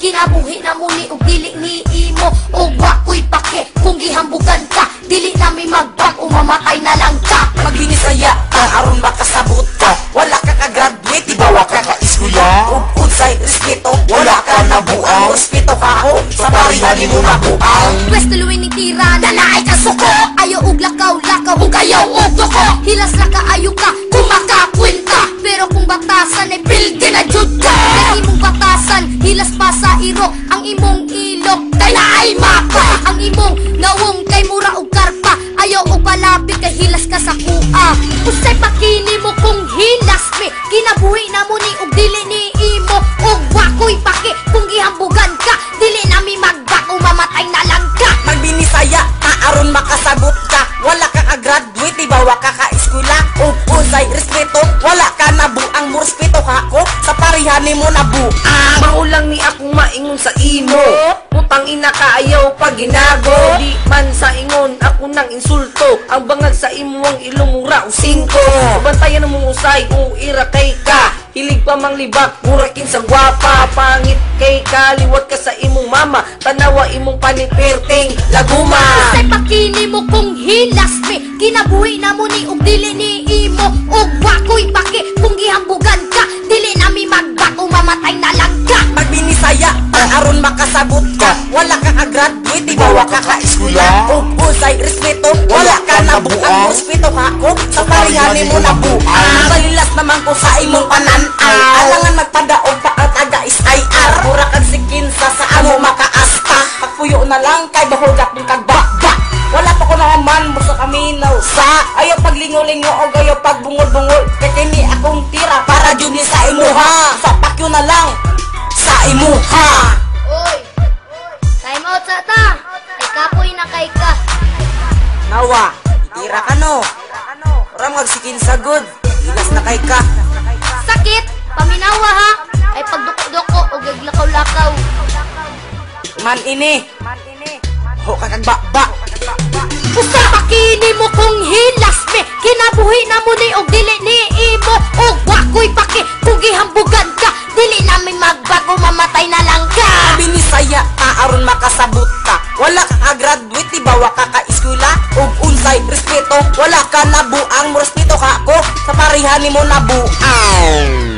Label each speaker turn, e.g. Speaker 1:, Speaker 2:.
Speaker 1: Kinabuhi na mo ni og dili ni imo. Og
Speaker 2: parihan mo nabuang
Speaker 1: Pwes tuluin ni tira. Na naay kasuko Ayaw og lakaw lakaw. Ug ayaw og duko Hilas na ka kung makakwenta Pero kung batasan ay pildi na jud ka. Pero imong batasan hilas pa sa iro. Ang imong ilok kay naay mapa. Ang imong nawong kay mura og karpa. Ayaw og palapit kay hilas ka sa kuha. Usay pakini mo kung hilas me. Kinabuhi na mo ni
Speaker 2: makasabot ka Wala ka ka-graduate, di ba? Wa ka ka-eskwela? Ug unsay respeto, wala ka nabuang Mo respeto ka ako, sa parihan mo nabuang
Speaker 3: Maulang ni akong maingon sa imo. Putang ina ka ayaw pag ginago. Di man sa ingon ako nang insulto. Ang bangag sa imo ang ilong mura o singko. Bantayan mo usay kung ira kay ka. Hilig pa mang libak, murakin sa gwapa. Pangit kay ka, mama Tanawa imong paniperting laguma.
Speaker 1: Say pakini mo kung hilas me Kinabuhi na mo ni og dili ni imo Og wako'y pake kung gihambugan ka Dili na mi magbak o mamatay na lang ka.
Speaker 2: Magbinisaya ka, aron makasabot ka. Wala ka ka-graduate, di ba? Wa ka ka-eskwela? Ug unsay respeto, wala ka nabuang ka ako, sa parihan mo nabuang Balilas naman ko sa imong pananay. Alangan magpadaog na lang kay bahulak ng kagbakba wala pa ko naman mo sa kaminaw sa Ayaw paglingo-lingo o ayaw pagbungol-bungol. Kay kini akong tira para dyan ni sa imuha Sa pakyo na lang. Sa imuha
Speaker 1: Oy, time out sa ta Ay kapoy na kay ka.
Speaker 2: Nawa, tira ka no. Ram magsikin sa good. Ilas na kay ka.
Speaker 1: Sakit, paminawa ha. Ay pagduko-duko o gaglakaw-lakaw
Speaker 2: Man ini Ho kakagbakba
Speaker 1: Usa pakini mo kung hilas me Kinabuhi na mo ni og dili ni imo Og wako'y pake kung gihambugan ka Dili namin magbago mamatay na lang ka.
Speaker 2: Binisaya ka aron makasabot ka. Wala ka ka-graduate, di ba? Wa ka ka-eskwela Ug unsay respeto, wala ka nabuang Mo respeto ka ako, sa parihan mo nabuang